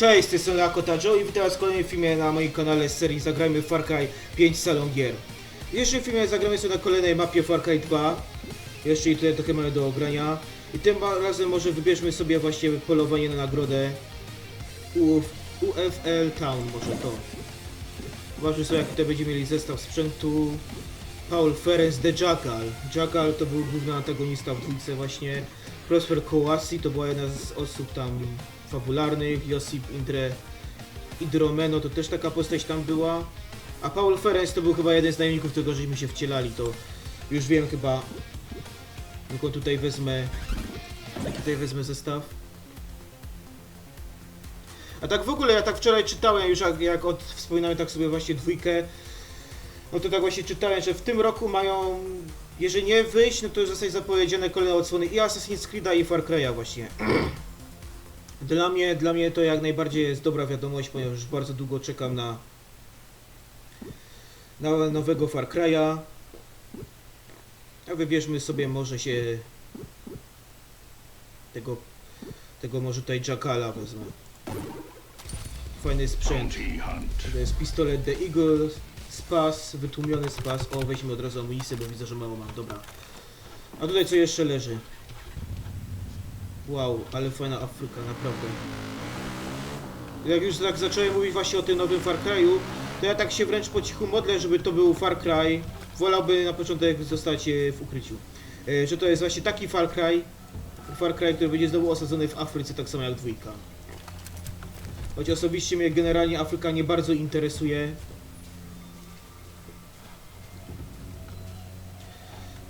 Cześć, z tej strony Joe i witam w kolejnym filmie na moim kanale z serii Zagrajmy Far Cry 5 Salon Gier. W dzisiejszym filmie zagramy sobie na kolejnej mapie Far Cry 2. Jeszcze i tutaj trochę mamy do ogrania. I tym razem może wybierzmy sobie właśnie polowanie na nagrodę UF, UFL Town, może to. Zobaczmy sobie jaki tutaj będziemy mieli zestaw sprzętu. Paul Ferenc The Jackal. Jackal to był główny antagonista w dwójce właśnie. Prosper Kowasi to była jedna z osób tam fabularnych. Josip Indre Idromeno to też taka postać tam była. A Paul Ferenc to był chyba jeden z najemników, którego żeśmy się wcielali, to już wiem chyba. Tylko tutaj wezmę. Tutaj wezmę zestaw. A tak w ogóle ja tak wczoraj czytałem już jak, jak od, wspominałem tak sobie właśnie dwójkę. No to tak właśnie czytałem, że w tym roku mają, jeżeli nie wyjść, no to już zostać zapowiedziane kolejne odsłony i Assassin's Creed'a i Far Cry'a właśnie. Dla mnie, dla mnie to jak najbardziej jest dobra wiadomość, ponieważ już bardzo długo czekam na, na nowego Far Cry'a. A wybierzmy sobie może się tego, tego może tutaj Jackala wezmę. Fajny sprzęt. To jest pistolet The Eagle, spas, wytłumiony spas. O, weźmy od razu amunicję, bo widzę, że mało mam. Dobra. A tutaj co jeszcze leży? Wow, ale fajna Afryka, naprawdę. Jak już tak zacząłem mówić właśnie o tym nowym Far Cry'u, to ja tak się wręcz po cichu modlę, żeby to był Far Cry. Wolałby na początek zostać e, w ukryciu. E, Że to jest właśnie taki Far Cry, Far Cry, który będzie znowu osadzony w Afryce, tak samo jak dwójka. Choć osobiście mnie generalnie Afryka nie bardzo interesuje.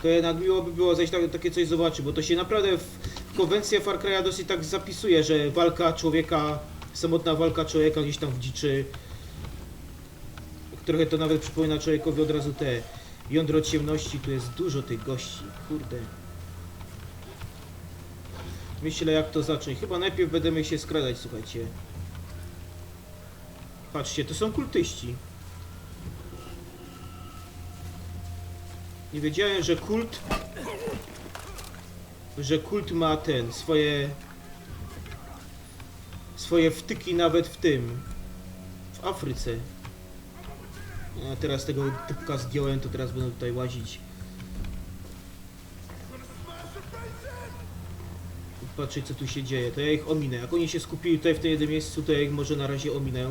To jednak miło by było zejść tak, takie coś zobaczyć, bo to się naprawdę w, w konwencję Far Cry'a dosyć tak zapisuje, że walka człowieka, samotna walka człowieka gdzieś tam w dziczy. Trochę to nawet przypomina człowiekowi od razu te jądro ciemności, tu jest dużo tych gości, kurde. Myślę jak to zacząć. Chyba najpierw będziemy się skradać, słuchajcie. Patrzcie, to są kultyści. Nie wiedziałem, że kult... Że kult ma ten, swoje... Swoje wtyki nawet w tym... W Afryce. A teraz tego typka zdjąłem, to teraz będą tutaj łazić. Patrzeć co tu się dzieje, to ja ich ominę. Jak oni się skupili tutaj w tym jednym miejscu, to ja ich może na razie ominę.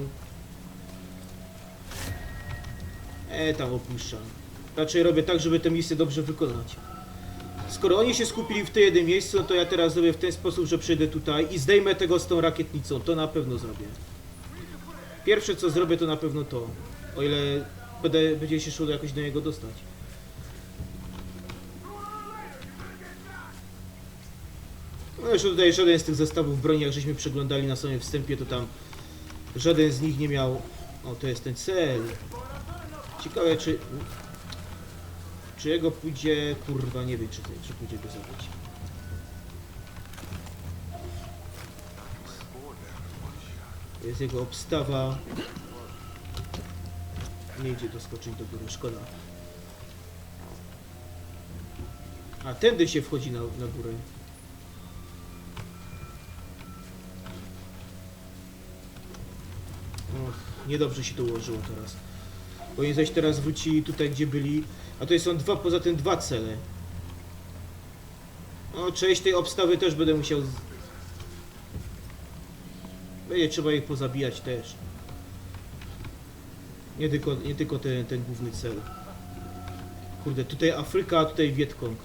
E, tam opuszczam. Raczej robię tak, żeby tę misję dobrze wykonać. Skoro oni się skupili w tym jednym miejscu, no to ja teraz zrobię w ten sposób, że przyjdę tutaj i zdejmę tego z tą rakietnicą. To na pewno zrobię. Pierwsze co zrobię to na pewno to. O ile będę, będzie się szło jakoś do niego dostać. No jeszcze tutaj żaden z tych zestawów broni, jak żeśmy przeglądali na samym wstępie, to tam żaden z nich nie miał... O, to jest ten cel. Ciekawe, czy... Czy jego pójdzie... Kurwa, nie wiem, czy, czy pójdzie go zabrać. To jest jego obstawa. Nie idzie doskoczyć do góry, szkoda. A, tędy się wchodzi na, na górę. Och, niedobrze się to ułożyło teraz. Oni zaś teraz wrócili tutaj, gdzie byli. A tutaj są dwa, poza tym dwa cele. No, część tej obstawy też będę musiał... Będzie trzeba ich pozabijać też. Nie tylko, nie tylko ten, ten główny cel. Kurde, tutaj Afryka, a tutaj Wietkong.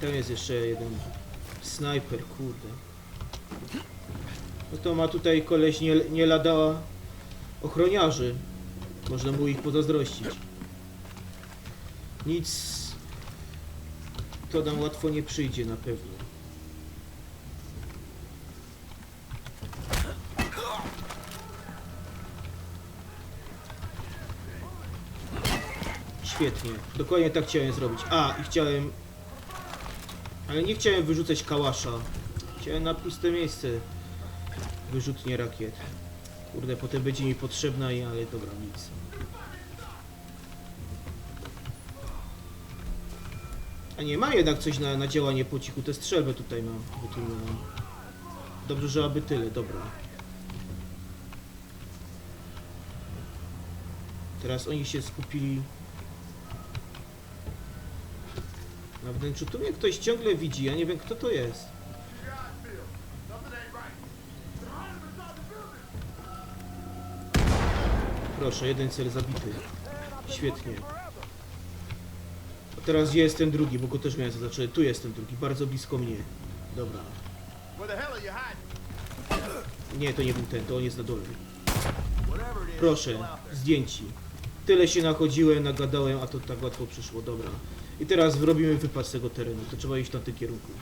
Tam jest jeszcze jeden snajper, kurde. No to ma tutaj koleś nie, nie lada ochroniarzy. Można mu ich pozazdrościć. Nic to nam łatwo nie przyjdzie na pewno. Świetnie. Dokładnie tak chciałem zrobić. A, i chciałem... Ale nie chciałem wyrzucać kałasza. Chciałem na puste miejsce wyrzutnie rakiet. Kurde, potem będzie mi potrzebna i ale dobra, nic. A nie, mam jednak coś na, na działanie po cichu, tę strzelbę tutaj mam. Dobrze, że aby tyle, dobra. Teraz oni się skupili na wnętrzu. Tu mnie ktoś ciągle widzi, ja nie wiem kto to jest. Proszę, jeden cel zabity. Świetnie. A teraz gdzie jest ten drugi, bo go też miałem zaznaczony. Tu jest ten drugi, bardzo blisko mnie. Dobra. Nie, to nie był ten, to on jest na dole. Proszę, zdjęci. Tyle się nachodziłem, nagadałem, a to tak łatwo przyszło, dobra. I teraz robimy wypad z tego terenu, to trzeba iść w tamtym kierunku.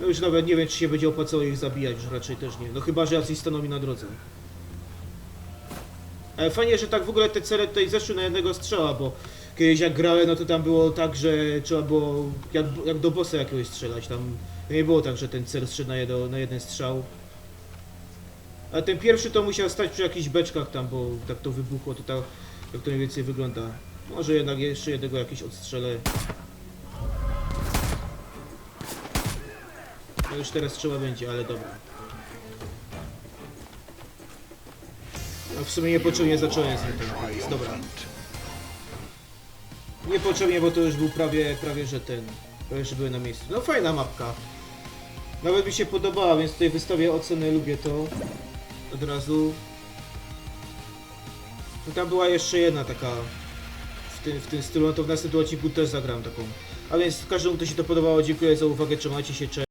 No już nawet nie wiem, czy się będzie opłacało ich zabijać, już raczej też nie. No chyba, że jacyś staną mi na drodze. Ale fajnie, że tak w ogóle te cele tutaj zeszły na jednego strzała, bo kiedyś jak grałem, no to tam było tak, że trzeba było jak, jak do bossa jakiegoś strzelać. Tam nie było tak, że ten cel strzela na, jedno, na jeden strzał. A ten pierwszy to musiał stać przy jakichś beczkach tam, bo tak to wybuchło, to tak, tak to mniej więcej wygląda. Może jednak jeszcze jednego jakiś odstrzelę. No już teraz trzeba będzie, ale dobra. W sumie niepotrzebnie zacząłem z nim ten hajs, dobra. Niepotrzebnie, bo to już był prawie, prawie że ten, prawie że były na miejscu. No fajna mapka. Nawet mi się podobała, więc tutaj wystawię ocenę, lubię to. Od razu. No tam była jeszcze jedna taka w tym, w tym stylu, no to w następnym odcinku też zagram taką. A więc każdemu, kto się to podobało, dziękuję za uwagę, trzymajcie się, cześć.